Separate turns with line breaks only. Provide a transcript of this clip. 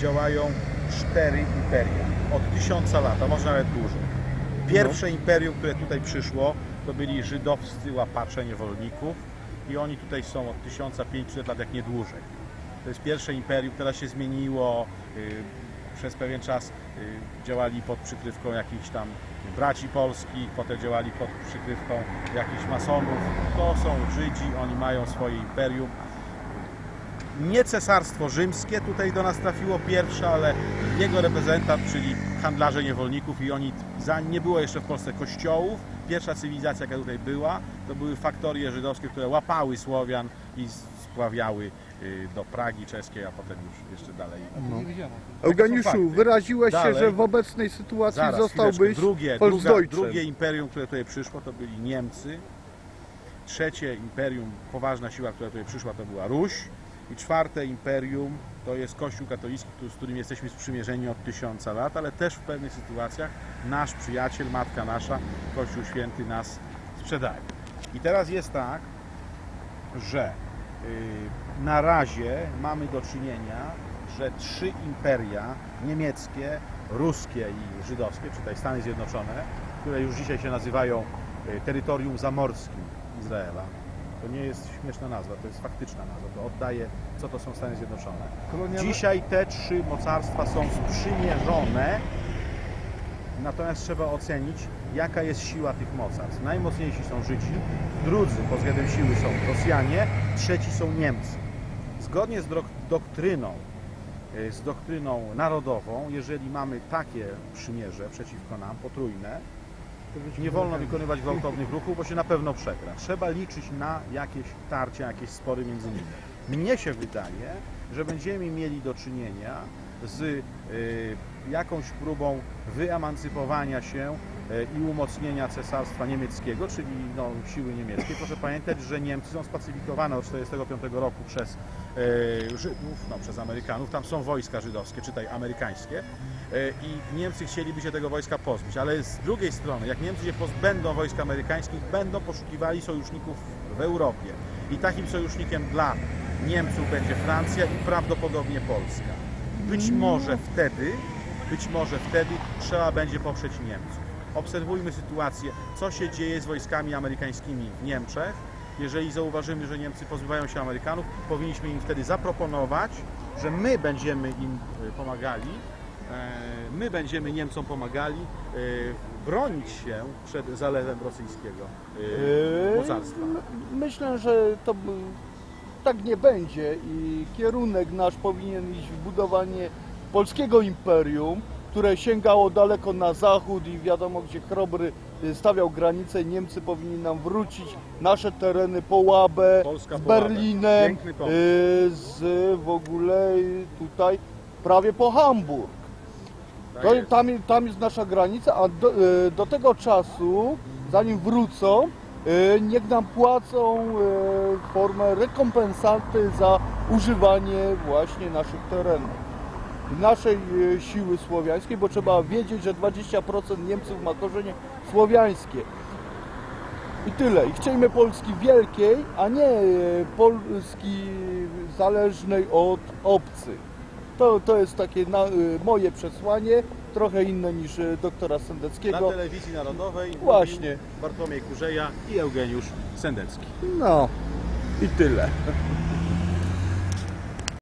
działają cztery imperia. Od tysiąca lat, a może nawet dłużej. Pierwsze imperium, które tutaj przyszło, to byli żydowscy łapacze niewolników i oni tutaj są od 1500 lat, jak nie dłużej. To jest pierwsze imperium, teraz się zmieniło. y, Przez pewien czas y, działali pod przykrywką jakichś tam braci polskich, potem działali pod przykrywką jakichś masonów. To są Żydzi, oni mają swoje imperium. Nie cesarstwo rzymskie tutaj do nas trafiło pierwsze, ale jego reprezentant, czyli handlarze niewolników i oni, za, nie było jeszcze w Polsce kościołów. Pierwsza cywilizacja, jaka tutaj była, to były faktorie żydowskie, które łapały Słowian i spławiały y, do Pragi czeskiej, a potem już jeszcze dalej.
No.
Eugeniuszu,
fakty.
wyraziłeś się,
Dalej.
że w obecnej sytuacji
Zaraz,
zostałbyś
drugie, druga, drugie imperium, które tutaj przyszło, to byli Niemcy. Trzecie imperium, poważna siła, która tutaj przyszła, to była Ruś. I czwarte imperium to jest Kościół katolicki, z którym jesteśmy sprzymierzeni od tysiąca lat, ale też w pewnych sytuacjach nasz przyjaciel, Matka Nasza, Kościół Święty nas sprzedaje. I teraz jest tak, że y, na razie mamy do czynienia, że trzy imperia niemieckie, ruskie i żydowskie, czy tutaj Stany Zjednoczone, które już dzisiaj się nazywają y, terytorium zamorskim Izraela. To nie jest śmieszna nazwa, to jest faktyczna nazwa, to oddaje, co to są Stany Zjednoczone.
Kolonia-
Dzisiaj te trzy mocarstwa są sprzymierzone, natomiast trzeba ocenić, jaka jest siła tych mocarstw. Najmocniejsi są Żydzi, drudzy pod względem siły są Rosjanie, trzeci są Niemcy. Zgodnie z dok- doktryną, y, z doktryną narodową, jeżeli mamy takie przymierze przeciwko nam, potrójne, nie wolno wykonywać gwałtownych ruchów, bo się na pewno przegra. Trzeba liczyć na jakieś tarcia, jakieś spory między nimi. Mnie się wydaje, że będziemy mieli do czynienia z y, jakąś próbą wyemancypowania się i umocnienia cesarstwa niemieckiego, czyli no, siły niemieckie. Proszę pamiętać, że Niemcy są spacyfikowane od 1945 roku przez y, Żydów, no, przez Amerykanów. Tam są wojska żydowskie, czytaj amerykańskie. Y, I Niemcy chcieliby się tego wojska pozbyć, ale z drugiej strony, jak Niemcy się pozbędą wojsk amerykańskich, będą poszukiwali sojuszników w Europie. I takim sojusznikiem dla Niemców będzie Francja i prawdopodobnie Polska. Być może wtedy, być może wtedy trzeba będzie poprzeć Niemców. Obserwujmy sytuację, co się dzieje z wojskami amerykańskimi w Niemczech. Jeżeli zauważymy, że Niemcy pozbywają się Amerykanów, powinniśmy im wtedy zaproponować, że my będziemy im y, pomagali, e, my będziemy Niemcom pomagali y, bronić się przed zalewem rosyjskiego mocarstwa.
Myślę, że to tak nie będzie i kierunek nasz powinien iść w budowanie polskiego imperium, które sięgało daleko na zachód i wiadomo gdzie Chrobry y, stawiał granice, Niemcy powinni nam wrócić nasze tereny Połabę
Polska
z. Berlinem, y, z w ogóle y, tutaj prawie po Hamburg.
Tak
To,
jest.
tam, tam jest nasza granica, a do, do tego czasu, zanim wrócą, niech nam płacą formę rekompensaty za używanie właśnie naszych terenów. Naszej e, siły słowiańskiej, bo trzeba wiedzieć, że 20% Niemców ma korzenie słowiańskie. I tyle. I chcieliśmy Polski wielkiej, a nie e, Polski zależnej od obcych. To, to jest takie na, y, moje przesłanie, trochę inne niż doktora
Na
Sendeckiego.
telewizji narodowej
Właśnie.
Bartłomiej Kurzeja i Eugeniusz Sendecki.
No i tyle.